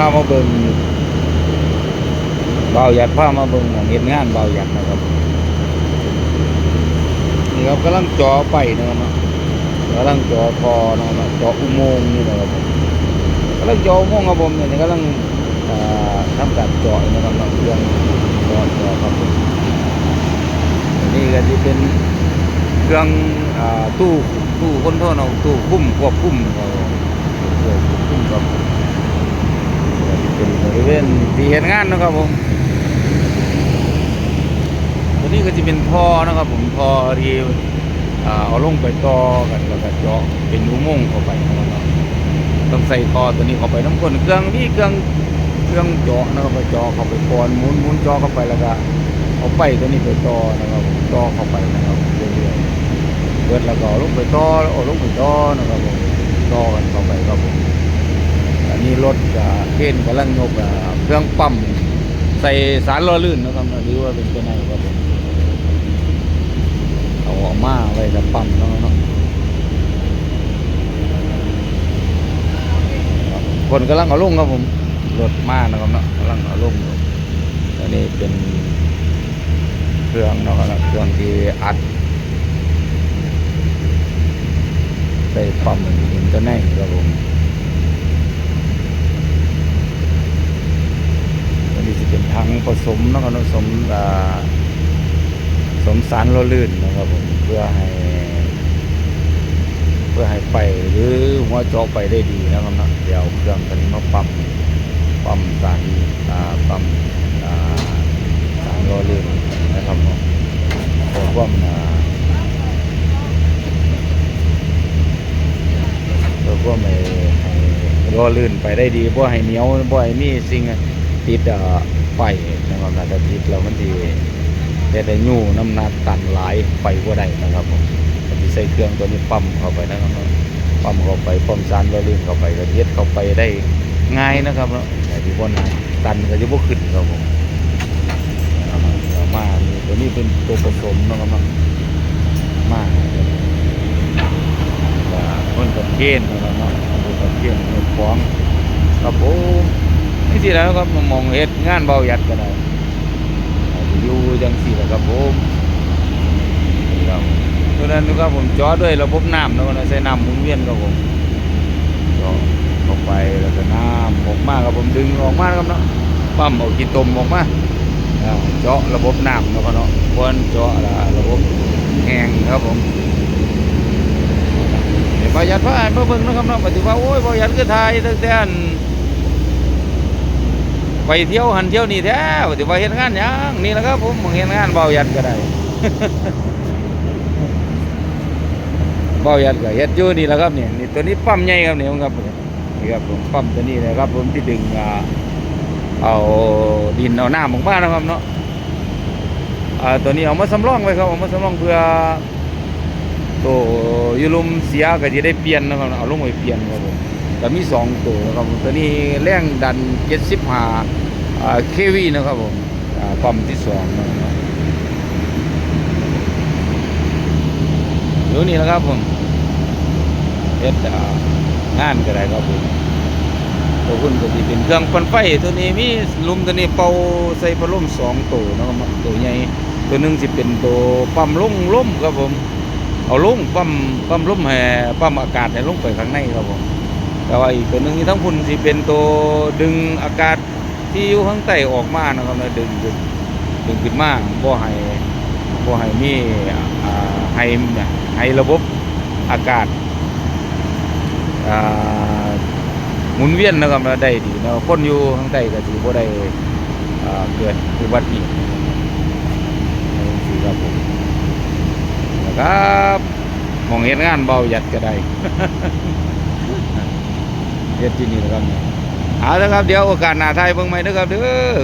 พามาเบิงเบาหยัดพามาเบิงหม้องเฮ็ดงานเบาหยัดนะครับนี่ครับกำลังจอไปนะครับเนาะกำลังจอคอนะครับจออุโมงค์นี่นะครับกำลังจออุโมงค์ครับผมเนี่ยกำลังอ่าทำการจาะนะครับเครื่องจาะเจาะครับผมนี่ก็จะเป็นเครื่องตู้ตู้คนโทษเอาตู้คุ้มควบคุมครับผมควบคุมครับ เป็นบริเวณที่เห็นงานนะครับผมตัวนี้ก็จะเป็นท่อนะครับผมท่อที่เอาลงไปต่อกันแล้วก็เจาะเป็นอุโมงค์เข้าไปนะครับต้องใส่ท่อตัวนี้เข้าไปน้ำก้นเครื่องนี่เครื่องเครื่องเจาะนะครับไปเจาะเข้าไปก่อนหมุนหมุนเจาะเข้าไปแล้วก็เอาไปตัวนี้ไปต่อนะครับต่อเข้าไปนะครับเรื่อยๆเปิดแล้วก็ลงไปต่อเอาลงไปต่อนะครับผมต่อกันเข้าไป รับผมอันนี้รถอ่าเคนกำลังยกเครื่องปั๊มใส่สารล้อลื่นนะครับหรือว่าเป็นตัวไหนครับผมเอาออกมาไว้กับปั๊มเนาะคนกำลังเอาลงครับผมรถมานะครับเนาะกำลังเอาลงอันนี้เป็นเครื่องเนาะครับเครื่องที่อัดใส่ปั๊มเป็นตัวไหนครับผม อันนี้จะเป็นถัง ผสมนะครับผสมผสมสารโลลื่นนะครับผมเพื่อให้ เพื่อให้ไปหรือหัวเจาะไปได้ดีนะครับนะเดี๋ยวเครื่องตัวนี้มาปั๊มปั๊มสารปั๊มสารโลลื่นนะครับเนาะเพื่อความอ่าเพื่อความให้ให้โลลื่นไปได้ดีเพราะให้เหนียวเพราะให้มีสิ่งติดอ่อ ไฟนะครับถ้าติดแล้วมันดีเฮ็ดให้ยู่น้ำหนักตันหลายไปบ่ได้นะครับผมก็สิใส่เครื่องตัวนี้ปั๊มเข้าไปนะครับปั๊มเข้าไปปั๊มสารก็ลื่นเข้าไปก็เฮ็ดเข้าไปได้ง่ายนะครับเนาะแต่ที่บ่นตันก็จะบ่ขึ้นครับผมมาตัวนี้เป็นตัวผสมนะครับเนาะมาคนกับเกณฑ์นะครับเนาะคนกับเกณฑ์เงินฟ้องครับผม นี่สิแล้วครับมองเฮ็ดงานเบาหยัดก็ได้อยู่จังสี่แหละครับผมครับตัวนั้นนะครับผมจอด้วยระบบน้ำนะใช้น้ำหมุนเวียนครับผมจอออกไปแล้วก็น้ำออกมาครับผมดึงออกมาครับเนาะปั๊มเอาขี้ตมออกมาอ่าเจาะระบบน้ำนะครับเนาะควรเจาะละระบบแห้งครับผมเดี๋ยวประหยัดพระอ่านเพื่อเบิ่งนะครับเนาะปฏิว่าโอ้ยประหยัดก็ทยตั้งแต่อัน ไปเที่ยวหันเที่ยวนี่แท้ถือว่าเห็นงานยังนี่แหละครับผมมองเห็นงานเบายัดก็ได้เบายัดก็เฮ็ดอยู่นี่แหละครับเนี่ยนี่ตัวนี้ปั๊มใหญ่ครับเนี่ยครับนี่ครับผมปั๊มตัวนี้เลยครับผมที่ดึงเอาดินเอาหน้ำออกมานะครับเนาะตัวนี้เอามาสำรองไว้ครับเอามาสำรองเพื่อตัวยูลุมเสียก็จะได้เปลี่ยนนะครับเอาลงไปเปลี่ยนครับผม ก็มีสองตัวนะครับผมตัวนี้แรงดันเจ็ดสิบห้าเควีนะครับผมปั๊มที่สองนะครับอยู่นี่แหละครับผมเฮ็ดงานก็ได้ครับผมตัวคุณก็จะเป็นเครื่องปั่นไฟตัวนี้มีลุมตัวนี้เป่าใส่พัดลมสองตัวนะครับตัวใหญ่ตัวหนึ่งสิเป็นตัวปั๊มลุ่งลุ่มครับผมเอาลงปั๊มปั๊มลุ่มแห่ปั๊มอากาศให้ลงไปข้างในครับผม แต่ว่าอีกตัวหนึ่งที่ทั้งพุ่นสิเป็นตัวดึงอากาศที่อยู่ข้างใต้ออกมานะครับนะดึงดึงดึงขึ้นมาบ่ให้บ่ให้มีอ่าให้ให้ระบบอากาศหมุนเวียนนะครับนะได้ดีเนาะคนอยู่ข้างใต้ก็สิบ่ได้เกิดอุบัติเหตุนี่ครับผมนะครับมองเห็นงานเบาหยัดก็ได้ เฮ็ดที่นี่นะครับเอาละครับเดี๋ยวโอกาสหน้าไทยเบิ่งใหม่นะครับเด้อ